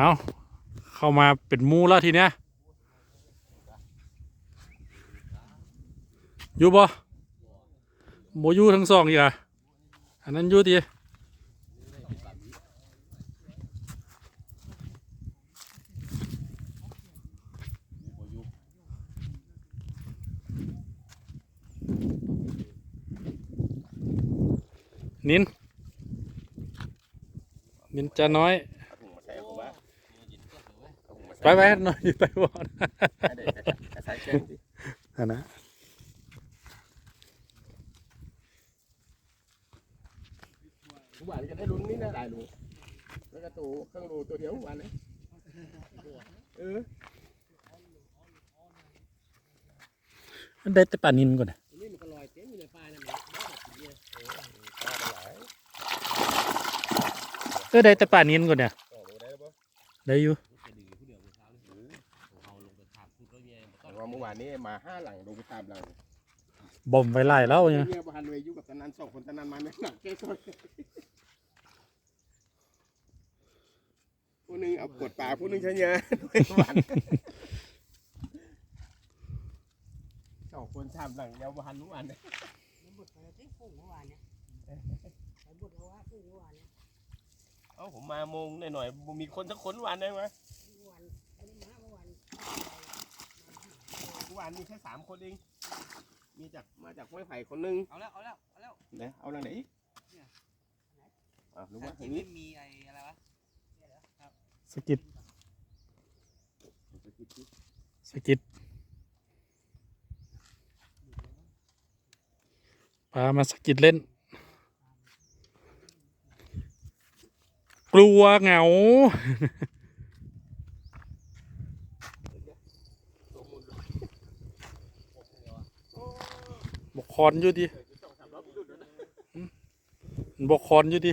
เอาเข้ามาเป็นมูแล้วทีเนี้ยอยู่บ่โมอยู่ทั้งสองอีกอะอันนั้นอยู่ทีนินนินจะน้อย ไปใส่ไปหน่อยไปบ่อนให้เด็กกระใส่เส้นดิอันนะทุกวันจะได้ลุ้นนี่นะหลายรูแล้วก็ตัวเครื่องรูตัวเดียวทุกวันเลยเออมันได้แต่ปลานินก่อนนะนี่มันก็ลอยเต็มอยู่ในปลานั่นแหละบ่แบบนี้ปลามันหลายเออได้แต่ปลานินก่อนเนี่ยโอ้โหได้แล้วปะได้อยู่ เนี่ยมันแต่ก็ว่าเมื่อวานนี้มาห้าหลังลงไปตามหลังบ่มไว้ไล่แล้วเนี่ยเนี่ยบ้านเวยุกับตะนันสองคนตะนันมาเนี่ยหนักแค่ซอยผู้หนึงเอากดปลาผู้หนึงใช้เงี้ยด้วยวันสองคนสามหลังยาวบ้านทุกวันเนี่ยมันบดไปที่ฟุ้งเมื่อวานเนี่ยไปบดเอาว่าฟุ้งเมื่อวานเนี่ยเอ้าผมมาโมงหน่อยๆบ่มีคนสักคนวันได้ไหม เมื่อวานไอ้นี่มาเมื่อวาน เมื่อ วานมีแค่สามคนเอง มีจากมาจากห้วยไผ่คนหนึงเอาแล้วเอาแล้วเอาแล้วนะเอาหลังไหนอีกอะรู้ว่าทางนี้มีไอ้อะไรวะสกิดสกิดปลามาสกิดเล่น กลัวเหงา บกคอนอยู่ดิอืมบกคอนอยู่ดิ